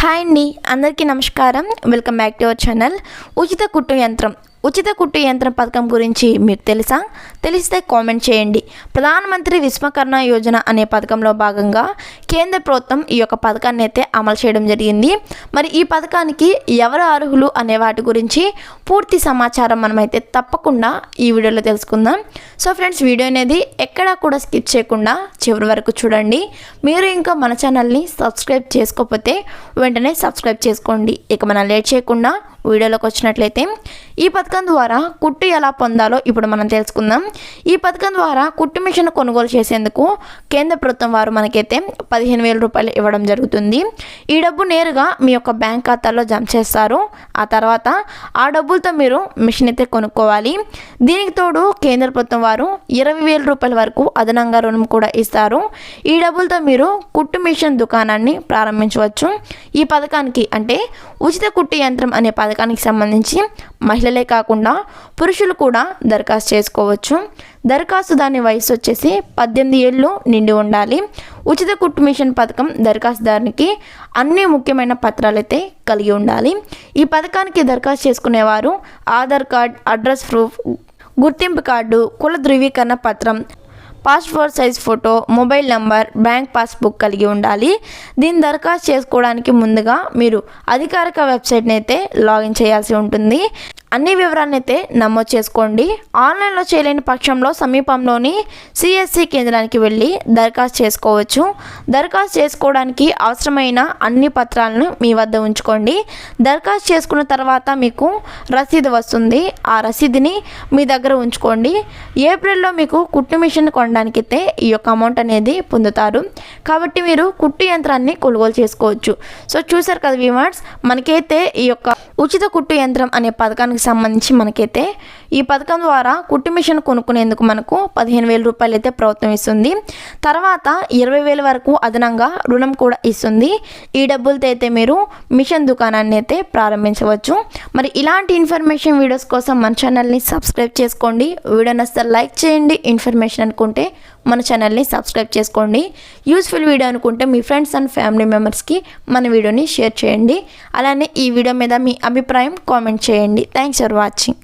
Hi అండి అందరికీ నమస్కారం. Welcome back to our channel. ఉచిత కుట్టు యంత్రం. ఉచిత కుట్టు యంత్రం పథకం గురించి మీకు తెలుసా? తెలిస్తే కామెంట్ చేయండి. ప్రధానమంత్రి విశ్వకర్ణ యోజన అనే పథకంలో భాగంగా కేంద్ర ప్రభుత్వం ఈ యొక్క పథకాన్ని అయితే అమలు చేయడం జరిగింది. మరి ఈ పథకానికి ఎవరు అర్హులు అనే వాటి గురించి పూర్తి సమాచారం మనమైతే తప్పకుండా ఈ వీడియోలో తెలుసుకుందాం. సో ఫ్రెండ్స్ వీడియో అనేది ఎక్కడా కూడా స్కిప్ చేయకుండా చివరి వరకు చూడండి. మీరు ఇంకా మన ఛానల్ని సబ్స్క్రైబ్ చేసుకోకపోతే వెంటనే సబ్స్క్రైబ్ చేసుకోండి. ఇక మనం లేట్ చేయకుండా వీడియోలోకి వచ్చినట్లయితే ఈ పథకం ద్వారా కుట్టు ఎలా పొందాలో ఇప్పుడు మనం తెలుసుకుందాం. ఈ పథకం ద్వారా కుట్టు మిషన్ కొనుగోలు చేసేందుకు కేంద్ర ప్రభుత్వం వారు మనకైతే పదిహేను వేల రూపాయలు ఇవ్వడం జరుగుతుంది. ఈ డబ్బు నేరుగా మీ యొక్క బ్యాంక్ ఖాతాలో జమ చేస్తారు. ఆ తర్వాత ఆ డబ్బులతో మీరు మిషన్ అయితే కొనుక్కోవాలి. దీనికి తోడు కేంద్ర ప్రభుత్వం వారు ఇరవై వేల రూపాయల వరకు అదనంగా రుణం కూడా ఇస్తారు. ఈ డబ్బులతో మీరు కుట్టు మిషన్ దుకాణాన్ని ప్రారంభించవచ్చు. ఈ పథకానికి అంటే ఉచిత కుట్టు యంత్రం అనే పథకానికి సంబంధించి మహిళలే కాకుండా పురుషులు కూడా దరఖాస్తు చేసుకోవచ్చు. దరఖాస్తు దాని వయసు వచ్చేసి పద్దెనిమిది ఏళ్ళు నిండి ఉండాలి. ఉచిత కుట్టు మిషన్ పథకం దరఖాస్తుదారునికి అన్ని ముఖ్యమైన పత్రాలు అయితే కలిగి ఉండాలి. ఈ పథకానికి దరఖాస్తు చేసుకునేవారు ఆధార్ కార్డ్ అడ్రస్ ప్రూఫ్ గుర్తింపు కార్డు కుల ధృవీకరణ పత్రం passport size photo mobile number bank passbook కలిగి ఉండాలి. దీన్ని దరఖాస్తు చేసుకోవడానికి ముందుగా మీరు అధికారిక వెబ్సైట్ని అయితే లాగిన్ చేయాల్సి ఉంటుంది. అన్ని వివరాలను అయితే నమోదు చేసుకోండి. ఆన్లైన్లో చేయలేని పక్షంలో సమీపంలోని సిఎస్సి కేంద్రానికి వెళ్ళి దరఖాస్తు చేసుకోవచ్చు. దరఖాస్తు చేసుకోవడానికి అవసరమైన అన్ని పత్రాలను మీ వద్ద ఉంచుకోండి. దరఖాస్తు చేసుకున్న తర్వాత మీకు రసీదు వస్తుంది. ఆ రసీదుని మీ దగ్గర ఉంచుకోండి. ఏప్రిల్లో మీకు కుట్టు మిషన్ కొనడానికి అయితే ఈ యొక్క అమౌంట్ అనేది పొందుతారు. కాబట్టి మీరు కుట్టు యంత్రాన్ని కొనుగోలు చేసుకోవచ్చు. సో చూసారు కదా విమార్ట్స్ మనకైతే ఈ యొక్క ఉచిత కుట్టు యంత్రం అనే పథకానికి సంబంధించి మనకైతే ఈ పథకం ద్వారా కుట్టు మిషన్ కొనుక్కునేందుకు మనకు పదిహేను వేల రూపాయలు అయితే ప్రభుత్వం ఇస్తుంది. తర్వాత ఇరవై వేల వరకు అదనంగా రుణం కూడా ఇస్తుంది. ఈ డబ్బులతో అయితే మీరు మిషన్ దుకాణాన్ని అయితే ప్రారంభించవచ్చు. మరి ఇలాంటి ఇన్ఫర్మేషన్ వీడియోస్ కోసం మన ఛానల్ని సబ్స్క్రైబ్ చేసుకోండి. వీడియో నచ్చితే లైక్ చేయండి. ఇన్ఫర్మేషన్ అనుకుంటే మన ఛానల్ని సబ్స్క్రైబ్ చేసుకోండి. యూస్ఫుల్ వీడియో అనుకుంటే మీ ఫ్రెండ్స్ అండ్ ఫ్యామిలీ మెంబర్స్కి మన వీడియోని షేర్ చేయండి. అలానే ఈ వీడియో మీద మీ అభిప్రాయం కామెంట్ చేయండి. Thanks for watching